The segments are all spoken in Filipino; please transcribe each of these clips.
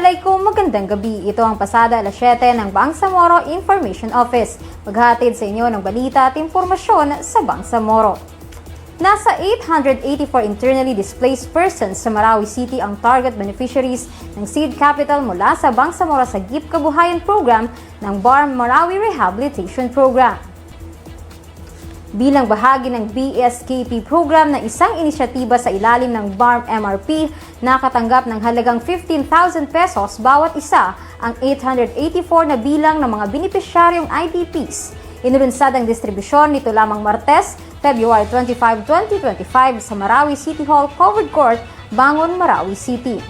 Assalamualaikum, magandang gabi. Ito ang pasada alas 7 ng Bangsamoro Information Office. Maghatid sa inyo ng balita at impormasyon sa Bangsamoro. Nasa 884 internally displaced persons sa Marawi City ang target beneficiaries ng seed capital mula sa Bangsamoro sa GIP Kabuhayan Program ng BARM Marawi Rehabilitation Program bilang bahagi ng BSKP program na isang inisyatiba sa ilalim ng BARM MRP, nakatanggap ng halagang 15,000 pesos bawat isa ang 884 na bilang ng mga benepisyaryong IDPs. Inulunsad ang distribusyon nito lamang Martes, February 25, 2025 sa Marawi City Hall Covered Court, Bangon, Marawi City.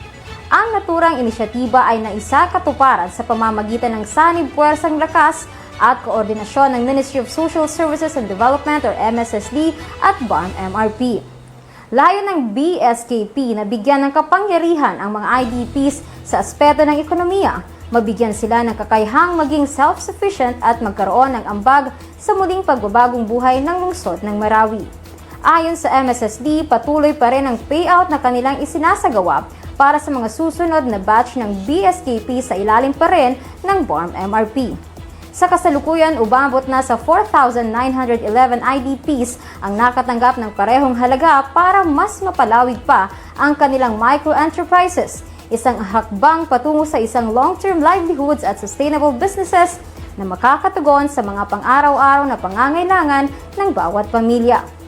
Ang naturang inisyatiba ay naisa katuparan sa pamamagitan ng Sanib Puwersang Lakas at koordinasyon ng Ministry of Social Services and Development or MSSD at BARM MRP. Layo ng BSKP na bigyan ng kapangyarihan ang mga IDPs sa aspeto ng ekonomiya, mabigyan sila ng kakayahang maging self-sufficient at magkaroon ng ambag sa muling pagbabagong buhay ng lungsod ng Marawi. Ayon sa MSSD, patuloy pa rin ang payout na kanilang isinasagawa para sa mga susunod na batch ng BSKP sa ilalim pa rin ng BARM MRP. Sa kasalukuyan, umabot na sa 4,911 IDPs ang nakatanggap ng parehong halaga para mas mapalawig pa ang kanilang micro-enterprises, isang hakbang patungo sa isang long-term livelihoods at sustainable businesses na makakatugon sa mga pang-araw-araw na pangangailangan ng bawat pamilya.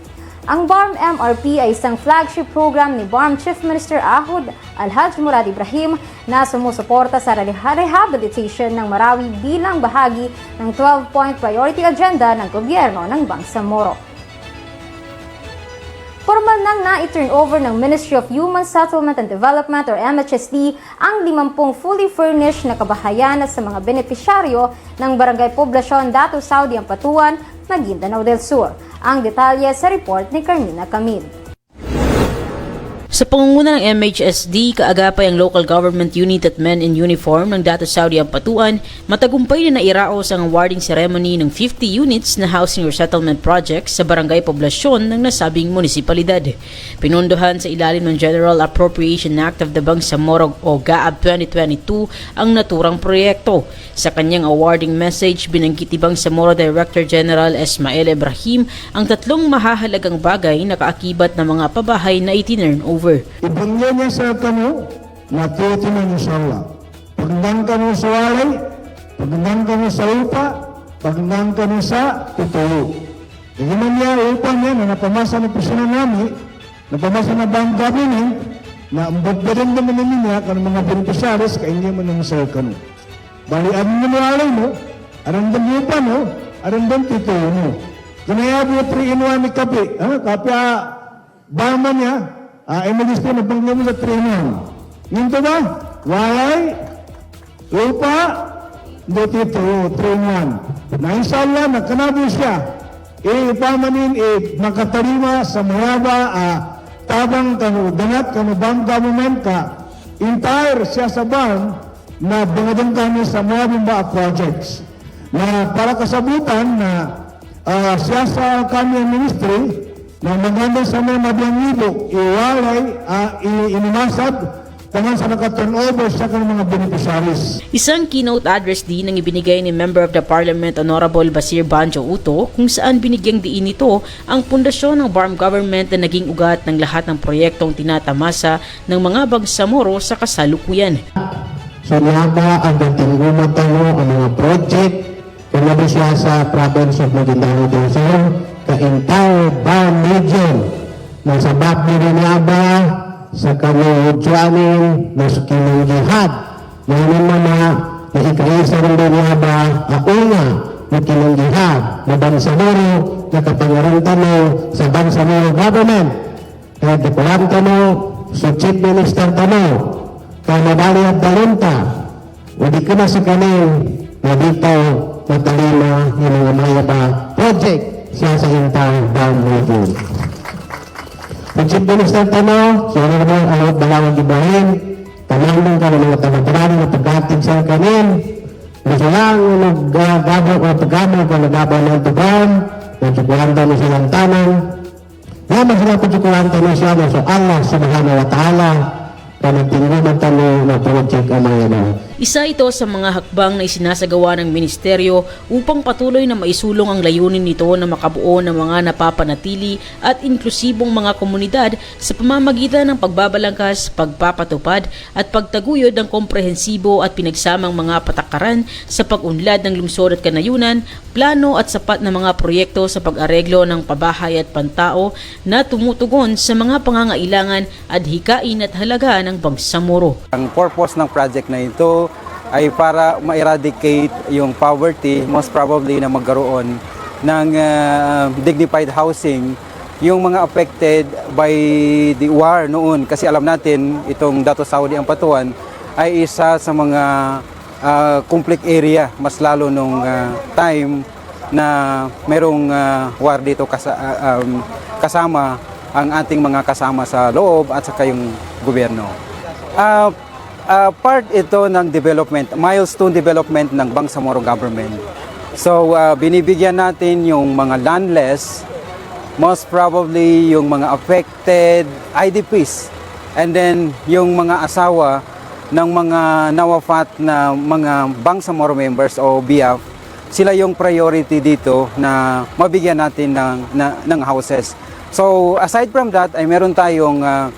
Ang BARM MRP ay isang flagship program ni BARM Chief Minister Ahud Alhaj Murad Ibrahim na sumusuporta sa reha- rehabilitation ng Marawi bilang bahagi ng 12-point priority agenda ng gobyerno ng Bangsamoro. Formal nang na-turn over ng Ministry of Human Settlement and Development or MHSD ang 50 fully furnished na kabahayan sa mga benepisyaryo ng Barangay Poblasyon Datu Saudi Ampatuan, Maguindanao del Sur. Ang detalye sa report ni Carmina Camil. Sa pangunguna ng MHSD, kaagapay ang local government unit at men in uniform ng Data Saudi Ampatuan, matagumpay na nairaos ang awarding ceremony ng 50 units na housing or settlement projects sa barangay poblasyon ng nasabing munisipalidad. Pinunduhan sa ilalim ng General Appropriation Act of the Bangsamoro o GAAB 2022 ang naturang proyekto. Sa kanyang awarding message, binanggit ni Bangsamoro Director General Esmael Ibrahim ang tatlong mahahalagang bagay na kaakibat ng mga pabahay na itinurn over. Ibangnya niya sa kanu, natutinan niyo sa Allah. Pagdang kanu sa walay, pagdang kanu sa upa, pagdang kanu sa totoo. Hindi man niya upa niya na napamasa na pisina namin, napamasa na bang government, na ambot ba rin naman namin niya kan mga beneficiaries kaya hindi man naman sa kanu. Bali, ano mo walay mo, arang dan upa mo, arang dan totoo mo. Kanaya mo 3 in 1 ni kape, ha? Kape, ah, Bama niya, ah, emilis ko na bangga mo sa training. Yun to ba? Walay, lupa, dotito, training. Na inshallah, nagkanabo siya. Eh, pamanin, eh, makatarima sa mayaba, ah, tabang kanu, dangat kanu bang government ka, entire siya sa bang, na bangadang kami sa mga bumba projects. Na para kasabutan na ah, siya sa kanyang ministry, na maganda sa mga mabiyang ibok, iwalay, uh, inimasad, tangan sa naka-turnover sa kanyang mga beneficiaries. Isang keynote address din ang ibinigay ni Member of the Parliament Honorable Basir Banjo Uto kung saan binigyang diin nito ang pundasyon ng BARM government na naging ugat ng lahat ng proyektong tinatamasa ng mga bangsamoro sa kasalukuyan. So niyaba ang natingguman tayo ang mga project kaya ba siya sa province of Maguindanao del Sur ka entire BAM region na sa Bapni rin niyaba sa Kamujuanin na sa Kinunggihad na yun mga na ikrisa rin din niyaba ang una na Kinunggihad na Bansamoro na kapangyarihan tamo sa Bansamoro government. Kaya kapalan tamo sa Chief Minister tamo Kamadali at Dalunta, hindi ko na sa kanin na dito matalima yung mga mayaba project siya sa intang down region. Ang Chief Minister Tano, siya na naman ang mga dalawang gibahin, tamandong ka ng mga taga-tarani na pagkatig sa kanin, na silang nag-gabo o pagkamo ka nag-gabo ng tugan, nagsukulanta na silang tanong, Naman sila pagsukulanta na siya na sa Allah subhanahu wa ta'ala, na project ang mga na. Isa ito sa mga hakbang na isinasagawa ng ministeryo upang patuloy na maisulong ang layunin nito na makabuo ng mga napapanatili at inklusibong mga komunidad sa pamamagitan ng pagbabalangkas, pagpapatupad at pagtaguyod ng komprehensibo at pinagsamang mga patakaran sa pag-unlad ng lungsod at kanayunan, plano at sapat na mga proyekto sa pag-areglo ng pabahay at pantao na tumutugon sa mga pangangailangan at hikain at halaga ng Bangsamoro. Ang purpose ng project na ito ay para ma-eradicate yung poverty, most probably na magkaroon ng uh, dignified housing yung mga affected by the war noon. Kasi alam natin, itong Dato Saudi ang Patuan ay isa sa mga uh, conflict area, mas lalo nung uh, time na merong uh, war dito kasa, uh, um, kasama ang ating mga kasama sa loob at saka yung gobyerno. Ah, ah, part ito ng development, milestone development ng Bangsamoro government. So, ah, binibigyan natin yung mga landless, most probably yung mga affected IDPs, and then yung mga asawa ng mga nawafat na mga Bangsamoro members o BIAF, sila yung priority dito na mabigyan natin ng, na, ng houses. So, aside from that, ay meron tayong ah,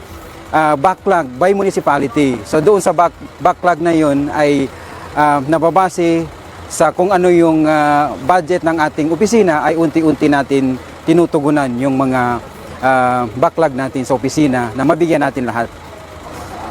ah, backlog by municipality. So doon sa back, backlog na yun ay ah, nababase sa kung ano yung ah, budget ng ating opisina ay unti-unti natin tinutugunan yung mga ah, backlog natin sa opisina na mabigyan natin lahat.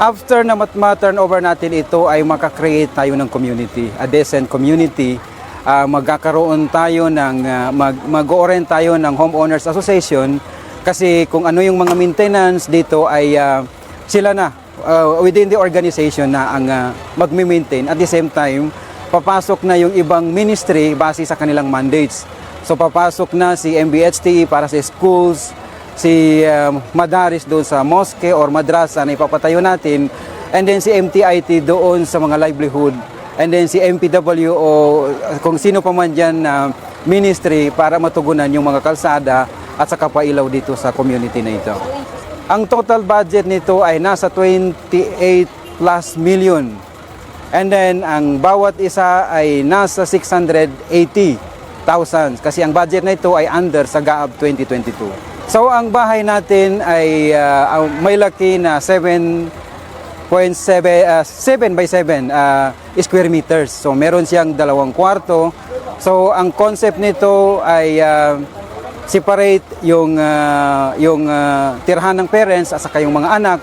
After na mat- ma-turnover natin ito ay makakreate tayo ng community, a decent community. Ah, magkakaroon tayo ng, ah, mag, mag-orient tayo ng homeowners association kasi kung ano yung mga maintenance dito ay ah, sila na ah, within the organization na ang ah, magme-maintain. At the same time, papasok na yung ibang ministry base sa kanilang mandates. So papasok na si MBHT para sa schools, si um, Madaris doon sa mosque or madrasa na ipapatayo natin, and then si MTIT doon sa mga livelihood, and then si MPW o uh, kung sino pa man dyan na ministry para matugunan yung mga kalsada at sa kapailaw dito sa community na ito. Ang total budget nito ay nasa 28 plus million. And then ang bawat isa ay nasa 680,000 kasi ang budget na ito ay under sa GAAB 2022. So ang bahay natin ay ang may laki na 7.7 ah, 7 by 7 ah, square meters. So meron siyang dalawang kwarto. So ang concept nito ay ah, separate yung ah, yung ah, tirhan ng parents at saka yung mga anak.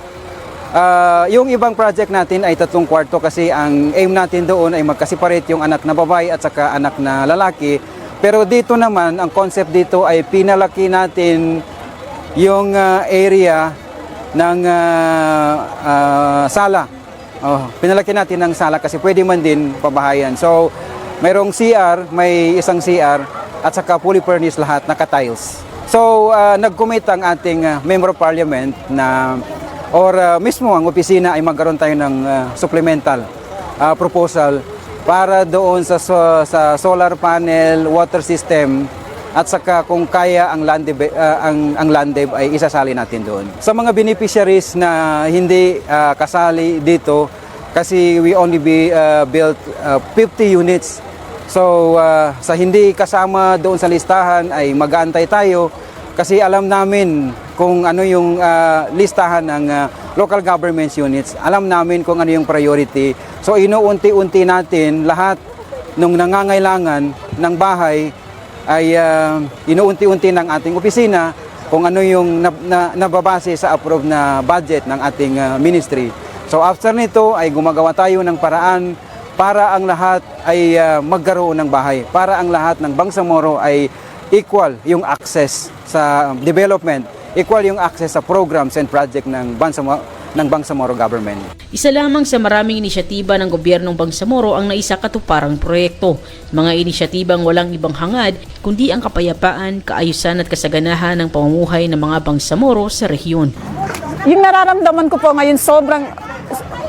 Ah, yung ibang project natin ay tatlong kwarto kasi ang aim natin doon ay magka-separate yung anak na babae at saka anak na lalaki. Pero dito naman, ang concept dito ay pinalaki natin yung ah, area ng ah, ah, sala. Oh, pinalaki natin ng sala kasi pwede man din pabahayan. So, mayroong CR, may isang CR at saka fully furnished lahat, naka-tiles. So, ah, nag-commit ang ating ah, Member of Parliament na or ah, mismo ang opisina ay magkaroon tayo ng ah, supplemental ah, proposal para doon sa, so- sa solar panel, water system at saka kung kaya ang landeb ah, ang ang landeb ay isasali natin doon. Sa mga beneficiaries na hindi ah, kasali dito kasi we only be ah, built ah, 50 units. So ah, sa hindi kasama doon sa listahan ay mag-aantay tayo kasi alam namin kung ano yung ah, listahan ng ah, local governments units. Alam namin kung ano yung priority. So inuunti-unti natin lahat nung nangangailangan ng bahay ay ah, inuunti-unti ng ating opisina kung ano yung na, na- nababase sa approved na budget ng ating ah, ministry. So after nito ay gumagawa tayo ng paraan para ang lahat ay ah, magkaroon ng bahay. Para ang lahat ng Bangsamoro ay equal yung access sa development, equal yung access sa programs and project ng Bangsamoro, ng Bangsamoro government. Isa lamang sa maraming inisyatiba ng gobyernong Bangsamoro ang naisakatuparang proyekto. Mga inisyatibang walang ibang hangad kundi ang kapayapaan, kaayusan at kasaganahan ng pamumuhay ng mga Bangsamoro sa rehiyon. yung nararamdaman ko po ngayon sobrang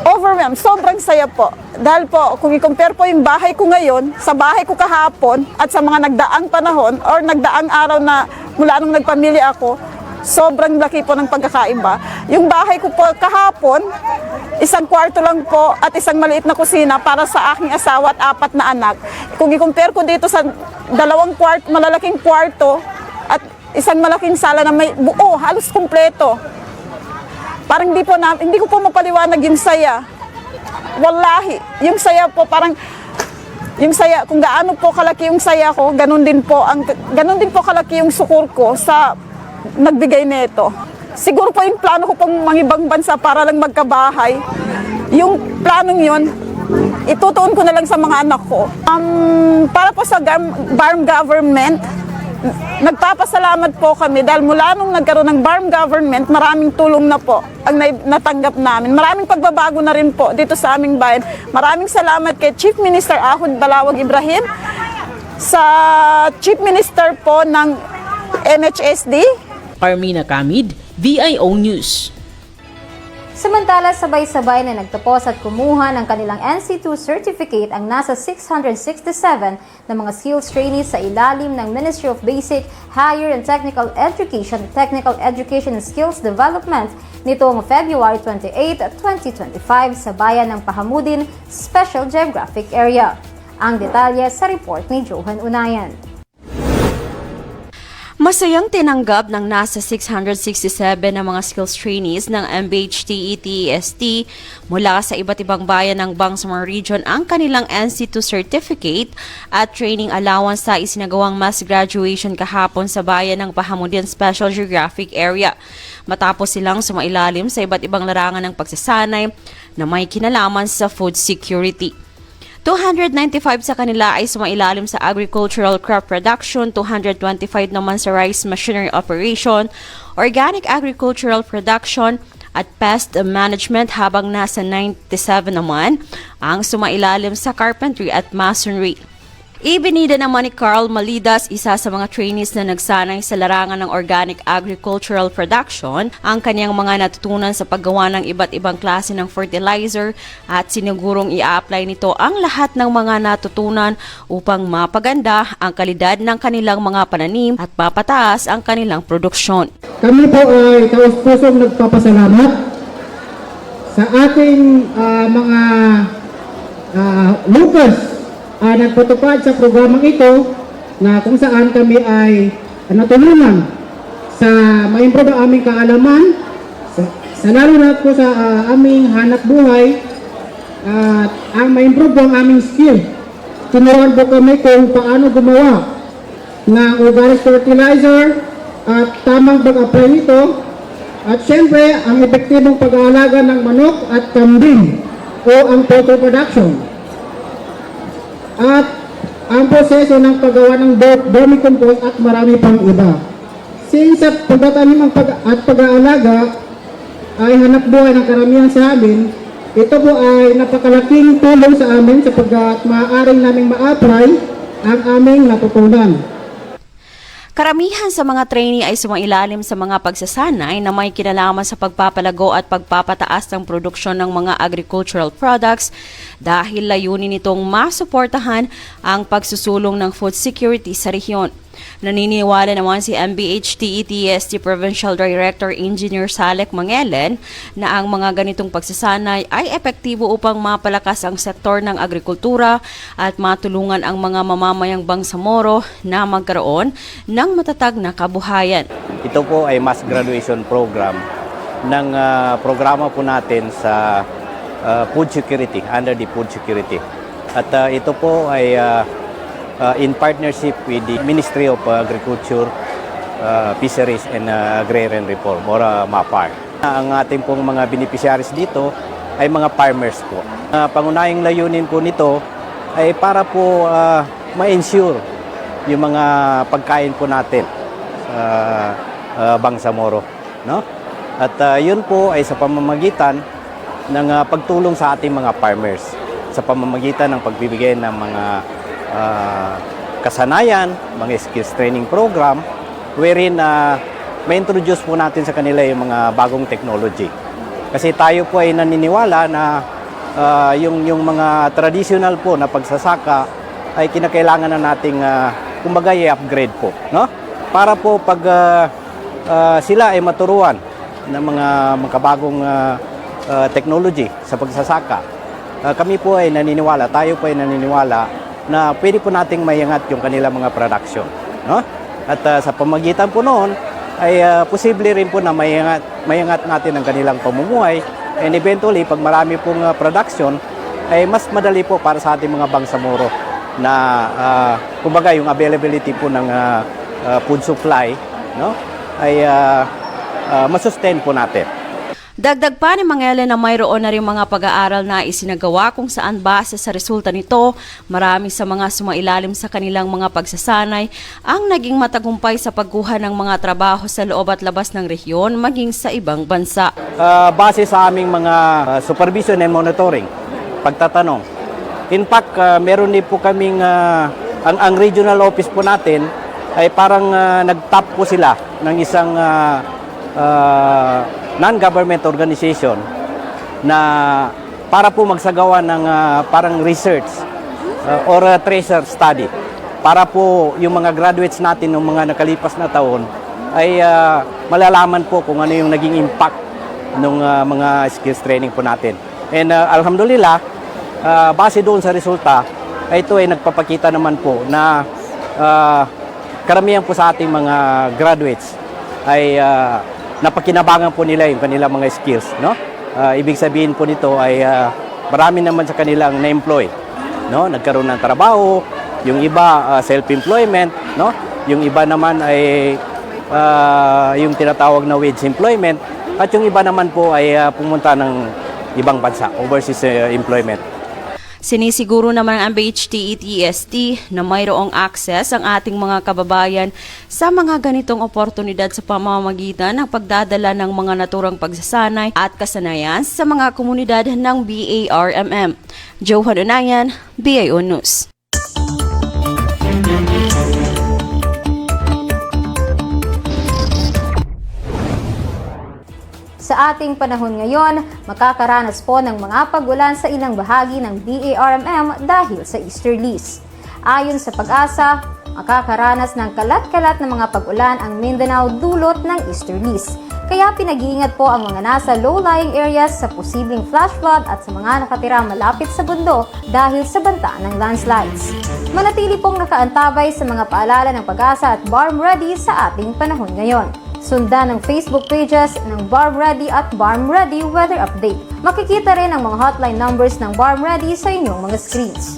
overwhelmed, sobrang saya po. Dahil po, kung i-compare po yung bahay ko ngayon sa bahay ko kahapon at sa mga nagdaang panahon or nagdaang araw na mula nung nagpamilya ako, Sobrang laki po ng pagkakaiba. Yung bahay ko po kahapon, isang kwarto lang po at isang maliit na kusina para sa aking asawa at apat na anak. Kung i-compare ko dito sa dalawang kwarto, malalaking kwarto at isang malaking sala na may buo, halos kumpleto. Parang hindi po na, hindi ko po mapaliwanag yung saya. Wallahi, yung saya po parang yung saya, kung gaano po kalaki yung saya ko, ganun din po ang ganun din po kalaki yung sukur ko sa nagbigay nito. Siguro po yung plano ko pong mangibang bansa para lang magkabahay. Yung planong yon itutuon ko na lang sa mga anak ko. Um, para po sa BARM government, nagpapasalamat po kami dahil mula nung nagkaroon ng BARM government, maraming tulong na po ang natanggap namin. Maraming pagbabago na rin po dito sa aming bayan. Maraming salamat kay Chief Minister Ahud Balawag Ibrahim, sa Chief Minister po ng NHSD, Carmina Camid, VIO News. Samantala, sabay-sabay na nagtapos at kumuha ng kanilang NC2 certificate ang nasa 667 na mga skills trainees sa ilalim ng Ministry of Basic, Higher and Technical Education, Technical Education and Skills Development nitong February 28, 2025 sa bayan ng Pahamudin Special Geographic Area. Ang detalye sa report ni Johan Unayan. Masayang tinanggap ng nasa 667 na mga skills trainees ng MBHTETEST E mula sa iba't ibang bayan ng Bangsamoro Region ang kanilang NC2 certificate at training allowance sa isinagawang mass graduation kahapon sa bayan ng Pahamudin Special Geographic Area. Matapos silang sumailalim sa iba't ibang larangan ng pagsasanay na may kinalaman sa food security. 295 sa kanila ay sumailalim sa agricultural crop production, 225 naman sa rice machinery operation, organic agricultural production, at pest management habang nasa 97 naman ang sumailalim sa carpentry at masonry. Ibinida naman ni Carl Malidas, isa sa mga trainees na nagsanay sa larangan ng organic agricultural production, ang kanyang mga natutunan sa paggawa ng iba't ibang klase ng fertilizer at sinigurong i-apply nito ang lahat ng mga natutunan upang mapaganda ang kalidad ng kanilang mga pananim at mapataas ang kanilang produksyon. Kami po ay taos-pusong nagpapasalamat sa ating ah, mga uh, Lucas uh, nagpatupad sa programang ito na kung saan kami ay natulungan sa ma-improve ang aming kaalaman sa, sa lalo na po sa ah, aming hanap buhay at ang ma-improve ang aming skill. Tinuruan po kami kung paano gumawa ng organic fertilizer at tamang pag-apply nito at syempre ang epektibong pag-aalaga ng manok at kambing o ang poultry production at ang proseso ng paggawa ng vermicompost at marami pang iba. Since sa pagtatanim pag- at pag-aalaga ay hanap buhay ng karamihan sa amin, ito po ay napakalaking tulong sa amin sapagkat maaaring naming ma-apply ang aming natutunan. Karamihan sa mga trainee ay sumailalim sa mga pagsasanay na may kinalaman sa pagpapalago at pagpapataas ng produksyon ng mga agricultural products dahil layunin nitong masuportahan ang pagsusulong ng food security sa rehiyon. Naniniwala naman si MBHTETST E Provincial Director Engineer Salek Mangelen na ang mga ganitong pagsasanay ay epektibo upang mapalakas ang sektor ng agrikultura at matulungan ang mga mamamayang Bangsamoro na magkaroon ng matatag na kabuhayan. Ito po ay mass graduation program ng ah, programa po natin sa ah, food security, under the food security. At ah, ito po ay ah, ah, in partnership with the Ministry of Agriculture, ah, Fisheries and ah, Agrarian Reform or ah, MAPAR. Ang ating pong mga beneficiaries dito ay mga farmers po. Uh, pangunahing layunin po nito ay para po ah, ma-ensure yung mga pagkain po natin sa ah, Bangsamoro, no? At ah, yun po ay sa pamamagitan ng ah, pagtulong sa ating mga farmers sa pamamagitan ng pagbibigay ng mga ah, kasanayan, mga skills training program wherein na ma-introduce po natin sa kanila yung mga bagong technology. Kasi tayo po ay naniniwala na ah, yung yung mga traditional po na pagsasaka ay kinakailangan na nating uh, kumbaga i-upgrade po, no? Para po pag ah, ah, sila ay maturuan ng mga makabagong ah, ah, technology sa pagsasaka. Ah, kami po ay naniniwala, tayo po ay naniniwala na pwede po nating mayangat yung kanilang mga production. No? At ah, sa pamagitan po noon, ay ah, posible rin po na mayangat, mayangat natin ang kanilang pamumuhay and eventually, pag marami pong ah, production, ay mas madali po para sa ating mga bangsamoro na ah, kumbaga yung availability po ng ah, ah, food supply no ay ah, ah, masustain po natin. Dagdag pa ni Mangele na mayroon na rin mga pag-aaral na isinagawa kung saan base sa resulta nito, marami sa mga sumailalim sa kanilang mga pagsasanay ang naging matagumpay sa pagkuha ng mga trabaho sa loob at labas ng rehiyon maging sa ibang bansa. Ah, base sa aming mga ah, supervision and monitoring, pagtatanong. In fact, ah, meron din po kaming, ah, ang, ang regional office po natin ay parang ah, nag-top po sila ng isang ah, ah, non-government organization na para po magsagawa ng ah, parang research ah, or ah, tracer study para po yung mga graduates natin ng mga nakalipas na taon ay ah, malalaman po kung ano yung naging impact ng mga skills training po natin. And ah, alhamdulillah, ah, base doon sa resulta, ito ay nagpapakita naman po na ah, karamihan po sa ating mga graduates ay ah, napakinabangan po nila yung kanilang mga skills. No? Ah, ibig sabihin po nito ay ah, marami naman sa kanilang na-employ. No? Nagkaroon ng trabaho, yung iba ah, self-employment, no? yung iba naman ay ah, yung tinatawag na wage employment, at yung iba naman po ay ah, pumunta ng ibang bansa, overseas ah, employment. Sinisiguro naman ang BHT-ETST E na mayroong access ang ating mga kababayan sa mga ganitong oportunidad sa pamamagitan ng pagdadala ng mga naturang pagsasanay at kasanayan sa mga komunidad ng BARMM. Johan Unayan, BIO News. Sa ating panahon ngayon, makakaranas po ng mga pagulan sa ilang bahagi ng BARMM dahil sa easterlies. Ayon sa pag-asa, makakaranas ng kalat-kalat na mga pagulan ang Mindanao dulot ng easterlies. Kaya pinag-iingat po ang mga nasa low-lying areas sa posibleng flash flood at sa mga nakatira malapit sa bundok dahil sa banta ng landslides. Manatili pong nakaantabay sa mga paalala ng pag-asa at Barm Ready sa ating panahon ngayon. Sundan ang Facebook pages ng Barm Ready at Barm Ready Weather Update. Makikita rin ang mga hotline numbers ng Barm Ready sa inyong mga screens.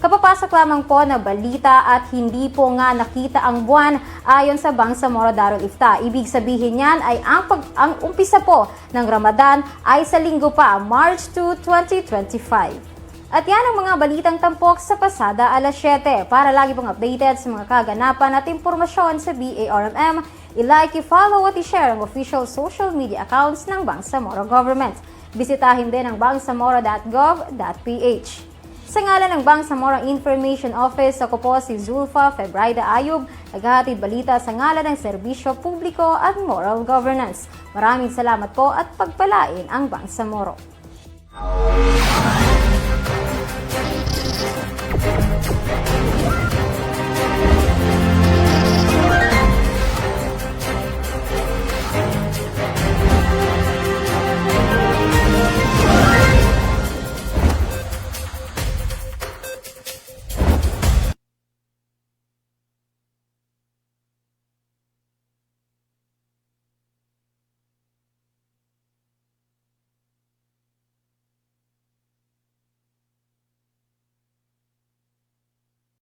Kapapasok lamang po na balita at hindi po nga nakita ang buwan ayon sa Bangsamoro Darul Ifta. Ibig sabihin niyan ay ang, pag, ang umpisa po ng Ramadan ay sa linggo pa, March 2, 2025. At yan ang mga balitang tampok sa pasada alas 7. Para lagi pong updated sa mga kaganapan at impormasyon sa BARMM, i-like, i-follow at i-share ang official social media accounts ng Bangsamoro Government. Bisitahin din ang bangsamoro.gov.ph. Sa ngalan ng Bangsamoro Information Office, ako po si Zulfa Febraida Ayub, naghahatid balita sa ngalan ng Serbisyo Publiko at Moral Governance. Maraming salamat po at pagpalain ang Bangsamoro. Thank you.